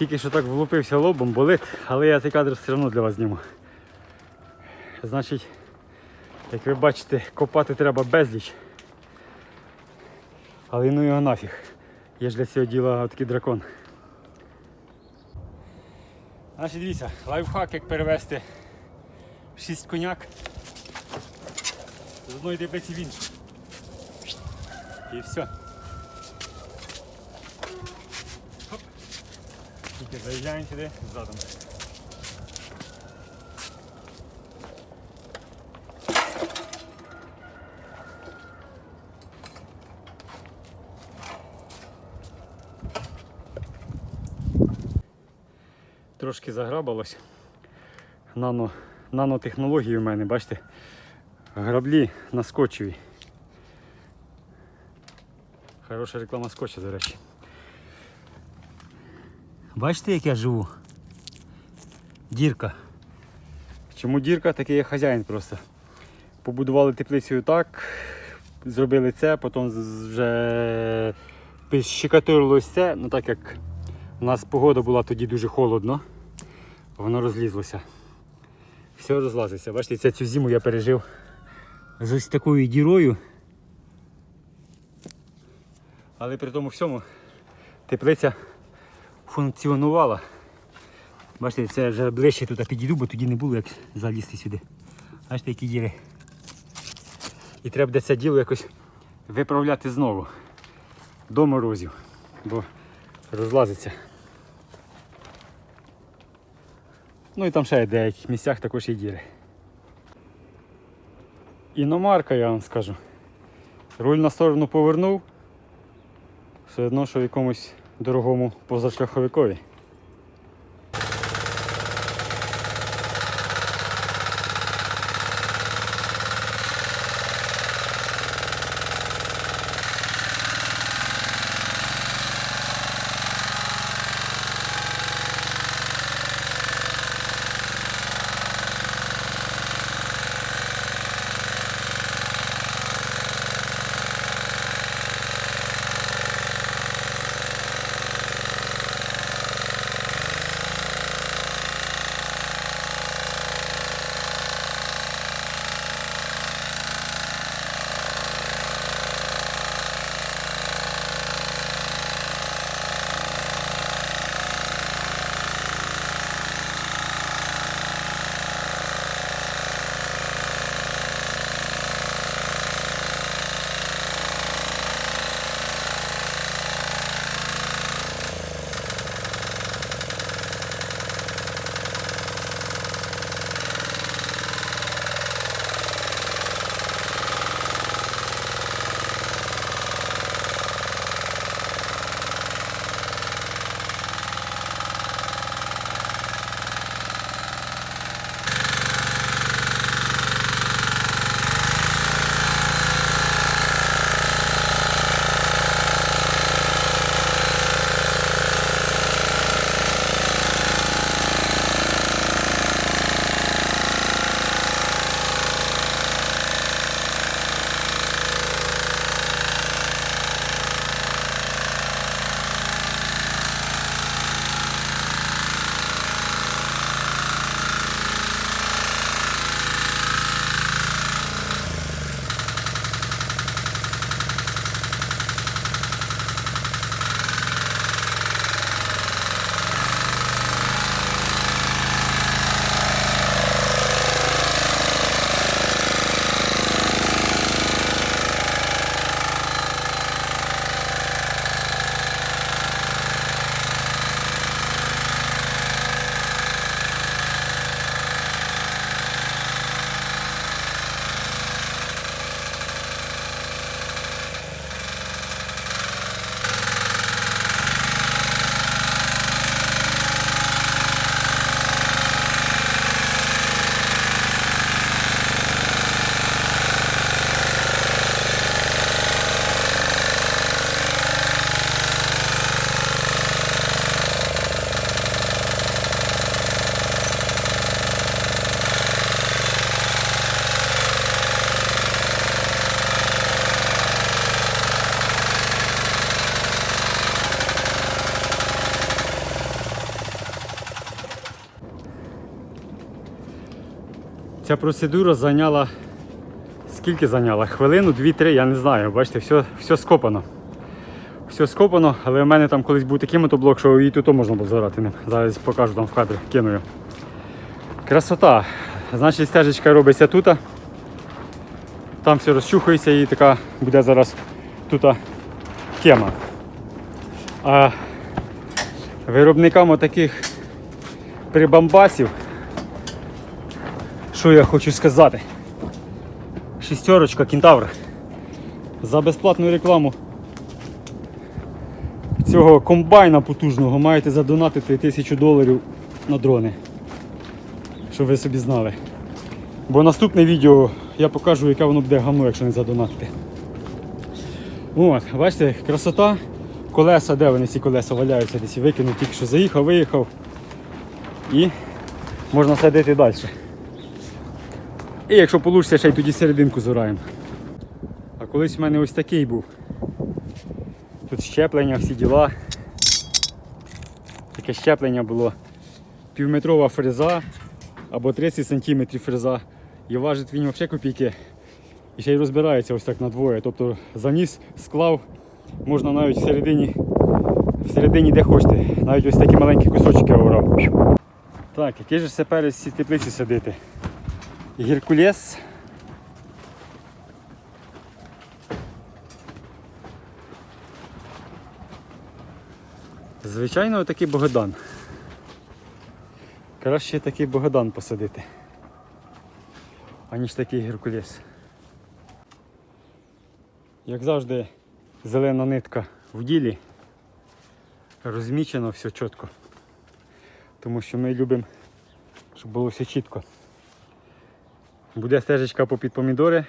Тільки що так влупився лобом, болить, але я цей кадр все одно для вас зніму. Значить, як ви бачите, копати треба безліч. Але ну його нафіг. Є ж для цього діла такий дракон. Значить, дивіться, лайфхак, як перевести 6 коняк з одної теплиці в іншу. І все. Хоп. Тільки заїжджаємо сюди задом. Трошки заграбалось. Нано, нанотехнології у мене, бачите? Граблі на скотчеві. Хороша реклама скотча, до речі. Бачите, як я живу? Дірка. Чому дірка? Такий є хазяїн просто. Побудували теплицю так, зробили це, потім вже щекатурилось це, ну так як у нас погода була тоді дуже холодно, воно розлізлося. Все розлазиться. Бачите, це цю зиму я пережив з ось такою дірою. Але при тому всьому теплиця функціонувала. Бачите, це вже ближче тут підійду, бо тоді не було як залізти сюди. Бачите, які діри. І треба буде це діло якось виправляти знову до морозів, бо розлазиться. Ну і там ще в деяких місцях також є діри. Іномарка, я вам скажу. Руль на сторону повернув, все одно, що в якомусь дорогому позашляховикові. Ця процедура зайняла. Скільки зайняла? Хвилину, дві-три, я не знаю. Бачите, все, все скопано. Все скопано, але в мене там колись був такий мотоблок, що і тут можна було заграти ним. Зараз покажу там в кадрі, кину його. Красота. Значить, стежечка робиться тут. Там все розчухується і така буде зараз тут тема. А виробникам таких прибамбасів, що я хочу сказати? Шістерочка кентавр. За безплатну рекламу цього комбайна потужного маєте задонатити тисячу доларів на дрони. Щоб ви собі знали. Бо наступне відео я покажу, яке воно буде гамно, якщо не задонатити. От, бачите, красота. Колеса, де вони ці колеса валяються, десь викинув, тільки що заїхав, виїхав. І можна садити далі. І якщо вийде, ще й тоді серединку зораємо. А колись в мене ось такий був. Тут щеплення, всі діла. Таке щеплення було півметрова фреза або 30 см фреза. І важить він взагалі копійки. І ще й розбирається ось так на двоє. Тобто заніс, склав, можна навіть всередині, всередині де хочете. Навіть ось такі маленькі кусочки орав. Так, який же це перець ці теплиці садити? Геркулес. Звичайно, такий Богдан. Краще такий Богдан посадити, аніж такий Геркулес. Як завжди, зелена нитка в ділі. Розмічено все чітко. Тому що ми любимо, щоб було все чітко. Буде стежечка попід помідори,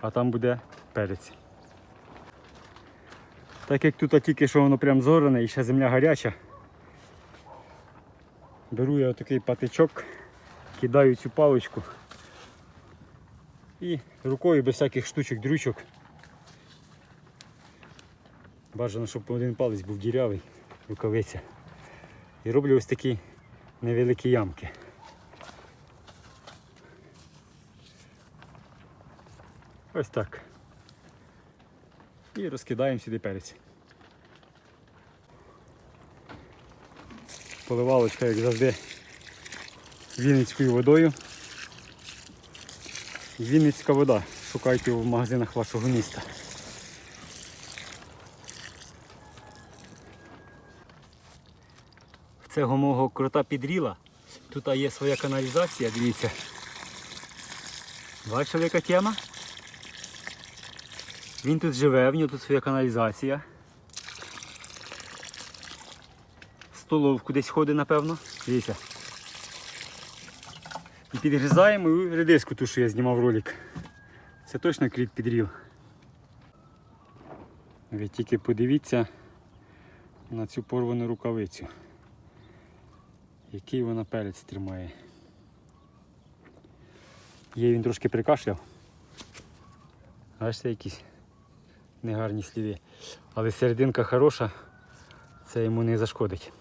а там буде перець. Так як тут тільки що воно прям зорене і ще земля гаряча, беру я отакий патичок, кидаю цю паличку і рукою без всяких штучок, дрючок. Бажано, щоб один палець був дірявий, рукавиця. І роблю ось такі невеликі ямки. Ось так. І розкидаємо сюди перець. Поливалочка, як завжди, Вінницькою водою. Вінницька вода. Шукайте в магазинах вашого міста. В цього мого крота підріла. Тут є своя каналізація, дивіться. Бачили, яка тема? Він тут живе, в нього тут своя каналізація. Столовку десь ходить, напевно. Дивіться. І підгризаємо і редиску ту, що я знімав ролик. Це точно кріт підрів. Ви тільки подивіться на цю порвану рукавицю. Який вона перець тримає. Є він трошки прикашляв. Бачите якісь негарні сліди. Але серединка хороша, це йому не зашкодить.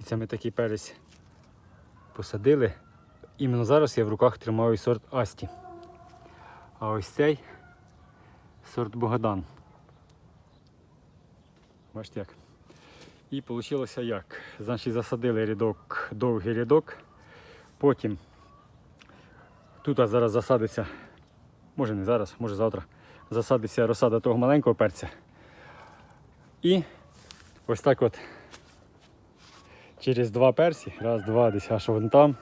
І це ми такий перець посадили. Іменно зараз я в руках тримаю сорт Асті. А ось цей сорт Богадан. Бачите як. І вийшло як? Значить засадили рядок, довгий рядок. Потім тут зараз засадиться, може не зараз, може завтра, засадиться розсада того маленького перця. І ось так от через два персі, раз, два, десь аж вон там.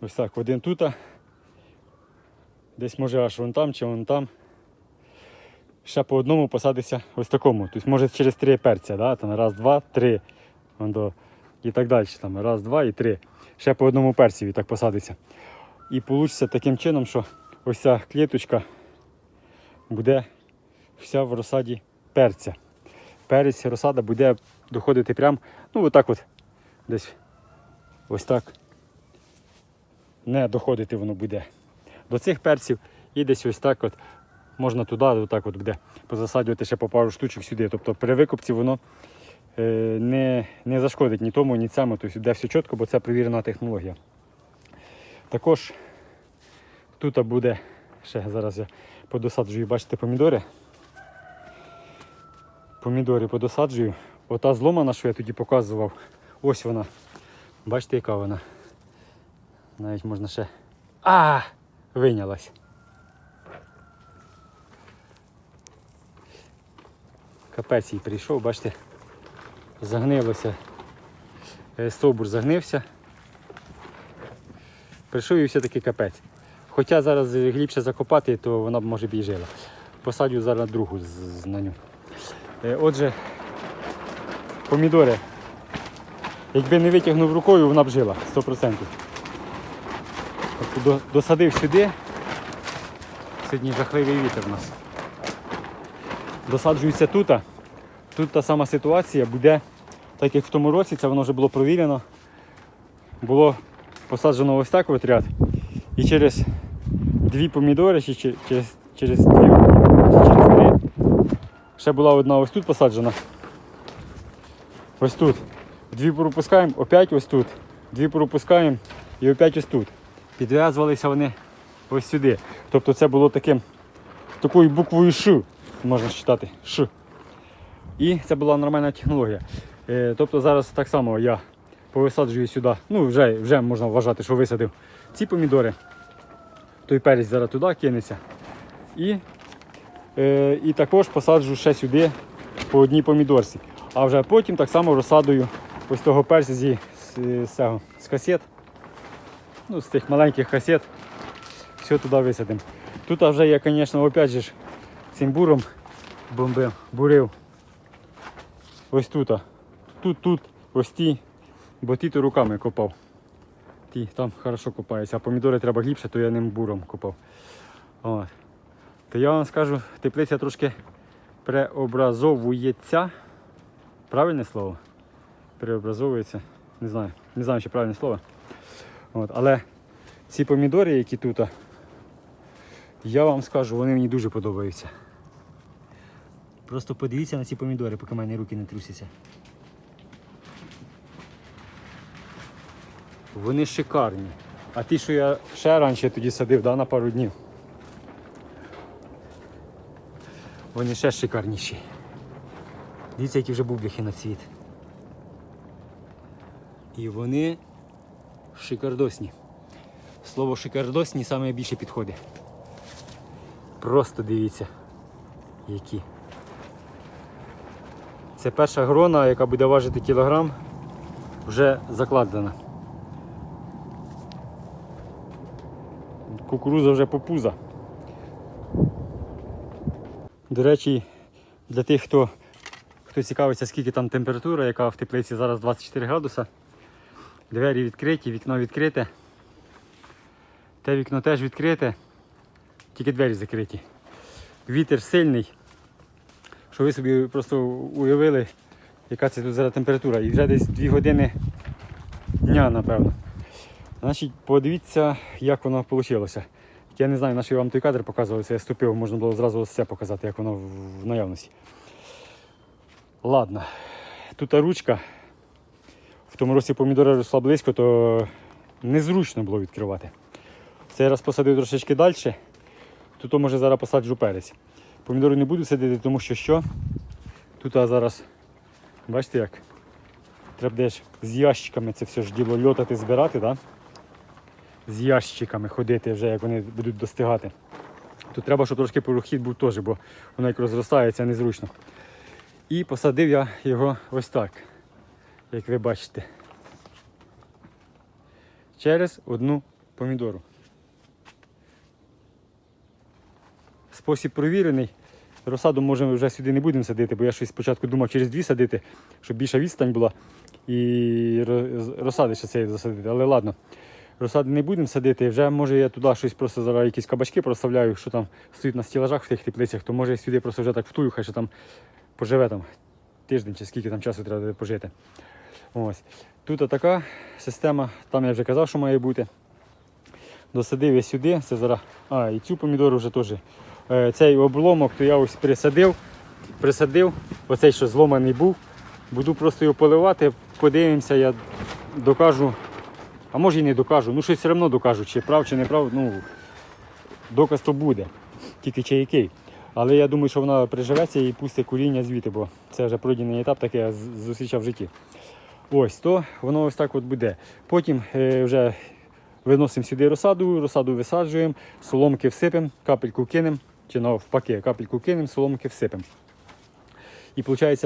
Ось так, один тут, десь може аж вон там чи вон там. Ще по одному посадиться ось такому. Тобто може через три перця, да? там раз, два, три. Вон до... І так далі. Там раз, два і три. Ще по одному перцеві так посадиться. І вийде таким чином, що ось ця кліточка буде вся в розсаді перця. Перець розсада буде доходити прямо, ну отак от десь ось так. Не доходити воно буде до цих перців і десь ось так от можна туди, отак от буде позасаджувати ще по пару штучок сюди. Тобто при викупці воно е, не, не зашкодить ні тому, ні цьому. Тобто йде все чітко, бо це перевірена технологія. Також тут буде, ще зараз я подосаджую, бачите, помідори. Помідори подосаджую. Ота зломана, що я тоді показував, ось вона. Бачите, яка вона. Навіть можна ще. А! Вийнялась. Капець їй прийшов, бачите, загнилося. Е, Стовбур загнився. Прийшов і все-таки капець. Хоча зараз глибше закопати, то вона б може б і жила. Посадю зараз другу на ню. Е, Отже, помідори. Якби не витягнув рукою, вона б жила 100%. Тобто досадив сюди. Сьогодні жахливий вітер у нас. Досаджується тут. Тут та сама ситуація буде, так як в тому році, це воно вже було провірено. Було посаджено ось так от ряд. І через дві помідори, чи чи- через, через дві, через три. Ще була одна ось тут посаджена. Ось тут. Дві пропускаємо, опять ось тут. Дві пропускаємо і опять ось тут. Підв'язувалися вони ось сюди. Тобто це було таким, такою буквою Ш, можна читати. Ш. І це була нормальна технологія. Е, тобто зараз так само я повисаджую сюди. Ну, вже, вже можна вважати, що висадив ці помідори. Той перець зараз туди кинеться. І, е, і також посаджу ще сюди по одній помідорці. А вже потім так само розсадую ось того перця зі, з, з, з касет. Ну, з тих маленьких касет. Все туди висадимо. Тут вже я, звісно, опять же цим буром бомбив, бурив. Ось тут. Тут, тут, ось ті, бо ті то руками копав. Ті там хорошо копаються, а помідори треба глибше, то я ним буром копав. От. То я вам скажу, теплиця трошки преобразовується. Правильне слово? Преобразовується. Не знаю, не знаю, чи правильне слово. От. Але ці помідори, які тут, я вам скажу, вони мені дуже подобаються. Просто подивіться на ці помідори, поки в мене руки не трусяться. Вони шикарні. А ті, що я ще раніше тоді садив, да, на пару днів. Вони ще шикарніші. Дивіться, які вже бубліхи на цвіт. І вони шикардосні. Слово шикардосні саме більше підходить. Просто дивіться, які. Це перша грона, яка буде важити кілограм, вже закладена. Кукуруза вже попуза. До речі, для тих, хто, хто цікавиться, скільки там температура, яка в теплиці зараз 24 градуса. Двері відкриті, вікно відкрите. Те вікно теж відкрите, тільки двері закриті. Вітер сильний, що ви собі просто уявили, яка це тут зараз температура. І вже десь 2 години дня, напевно. Значить, подивіться, як воно вийшло. Я не знаю, на що я вам той кадр показував, це я ступив, можна було зразу це показати, як воно в наявності. Ладно, тут ручка. В тому році помідори росла близько, то незручно було відкривати. Цей раз посадив трошечки далі, тут може зараз посаджу перець. Помідори не буду садити, тому що що? Тут зараз, бачите як? Треба десь з ящиками це все ж діло льотати, збирати, да? З ящиками ходити вже, як вони будуть достигати. Тут треба, щоб трошки порохід був теж, бо воно як розростається незручно. І посадив я його ось так, як ви бачите. Через одну помідору. Спосіб провірений. Розсаду може вже сюди не будемо садити, бо я щось спочатку думав через дві садити, щоб більша відстань була і ро- розсади ще цей засадити. Але ладно, розсади не будемо садити. Вже може я туди щось просто зараз якісь кабачки проставляю, що там стоїть на стілажах в тих теплицях, то може я сюди просто вже так втую, хай ще там поживе там тиждень чи скільки там часу треба пожити. Ось. Тут така система, там я вже казав, що має бути. Досадив я сюди, це зараз. А, і цю помідору вже теж. Е, Цей обломок, то я ось присадив, присадив, оцей, що зломаний був. Буду просто його поливати, подивимося, я докажу, А може і не докажу. Ну щось все одно докажу, чи прав, чи не прав. Ну, доказ то буде. Тільки чи який. Але я думаю, що вона приживеться і пустить куріння звідти, бо це вже пройдений етап, такий я зустрічав в житті. Ось, то воно ось так от буде. Потім е, вже виносимо сюди розсаду, розсаду висаджуємо, соломки всипемо, капельку кинемо, чи навпаки, капельку кинемо, соломки всипемо. І виходить,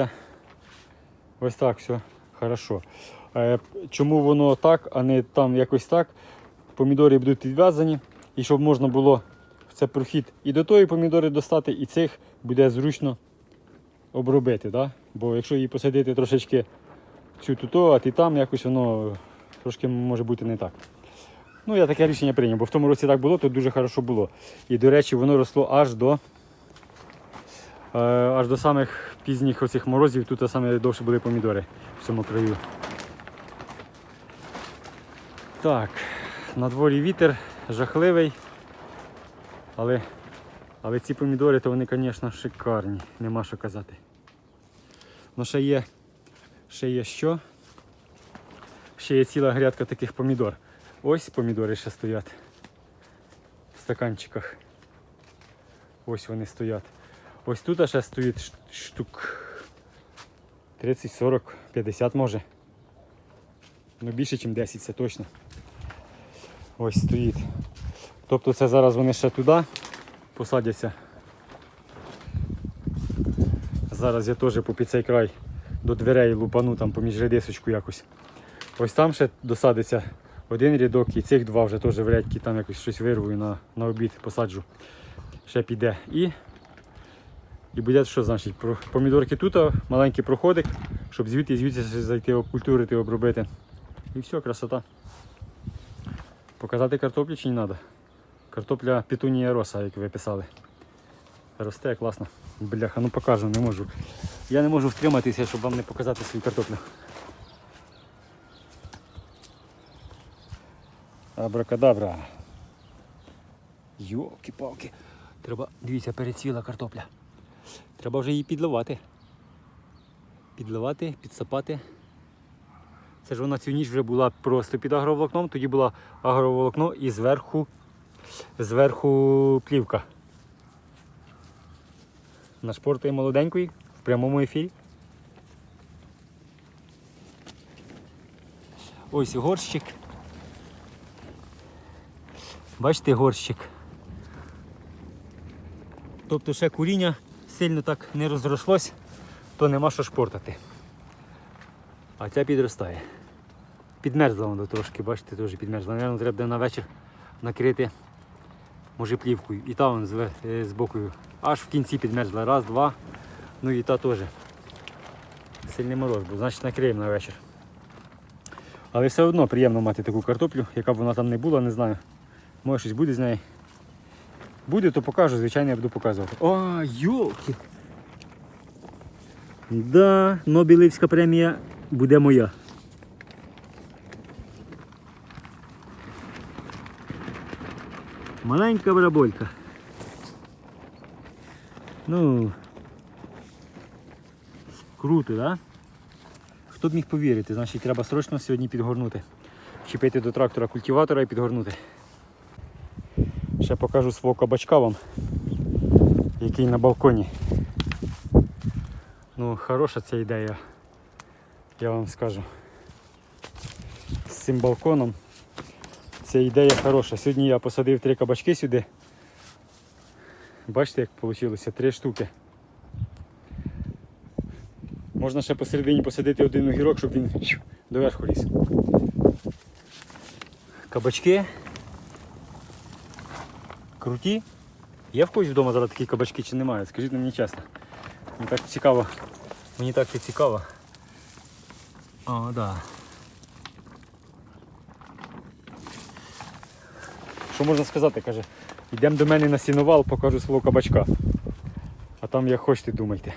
ось так все хорошо. Е, чому воно так, а не там якось так? Помідори будуть відв'язані, і щоб можна було це прохід і до тої помідори достати, і цих буде зручно обробити. Да? Бо якщо її посадити трошечки цю туто, а ти там якось воно трошки може бути не так. Ну, я таке рішення прийняв, бо в тому році так було, то дуже хорошо було. І, до речі, воно росло аж до е, аж до самих пізніх оцих морозів, тут саме довше були помідори в цьому краю. Так, на дворі вітер жахливий. Але, але ці помідори, то вони, звісно, шикарні, нема що казати. Ну, ще є, ще є що? Ще є ціла грядка таких помідор. Ось помідори ще стоять в стаканчиках. Ось вони стоять. Ось тут ще стоїть штук 30, 40, 50 може. Ну більше, ніж 10, це точно. Ось стоїть. Тобто це зараз вони ще туди посадяться. Зараз я теж по під цей край до дверей лупану там поміж редисочку якось. Ось там ще досадиться один рядок і цих два вже теж в рядки там якось щось вирву і на, на обід посаджу. Ще піде. І, і буде що значить? Помідорки тут, маленький проходик, щоб звідти звідси зайти окультурити, обробити. І все, красота. Показати картоплю чи не треба? Картопля петунія роса, як ви писали. Росте класно. Бляха, ну покажу, не можу. Я не можу втриматися, щоб вам не показати свою картоплю. Абракадабра. Йоки-палки. Треба, дивіться, перецвіла картопля. Треба вже її підливати. Підливати, підсапати. Це ж вона цю ніч вже була просто під агроволокном, тоді була агроволокно і зверху, зверху плівка. Нашпортує молоденької в прямому ефірі. Ось горщик. Бачите горщик. Тобто ще куріння сильно так не розрослось, то нема що шпортати. А ця підростає. Підмерзла вона трошки, бачите, теж підмерзла. Наверно, треба на вечір накрити, може плівкою. І та вон з, е, з бокою. Аж в кінці підмерзла. Раз, два. Ну і та теж. Сильний мороз, був, значить накриємо на вечір. Але все одно приємно мати таку картоплю, яка б вона там не була, не знаю. Може щось буде з неї. Буде, то покажу, звичайно, я буду показувати. О, йолки! Да, Нобелівська премія буде моя. Маленька бараболька. Ну. Круто, да? Хто б міг повірити, значить треба срочно сьогодні підгорнути. Чіпити до трактора культиватора і підгорнути. Ще покажу свого кабачка вам, який на балконі. Ну, хороша ця ідея, я вам скажу. З цим балконом. Ця ідея хороша. Сьогодні я посадив три кабачки сюди. Бачите, як вийшло? Три штуки. Можна ще посередині посадити один огірок, щоб він доверху ліз. Кабачки. Круті. Є в когось вдома зараз такі кабачки чи немає? Скажіть мені чесно. Мені так цікаво. Мені так це цікаво. О, так. Да. Що можна сказати, каже, йдемо до мене на сіновал, покажу свого кабачка. А там як хочете думайте.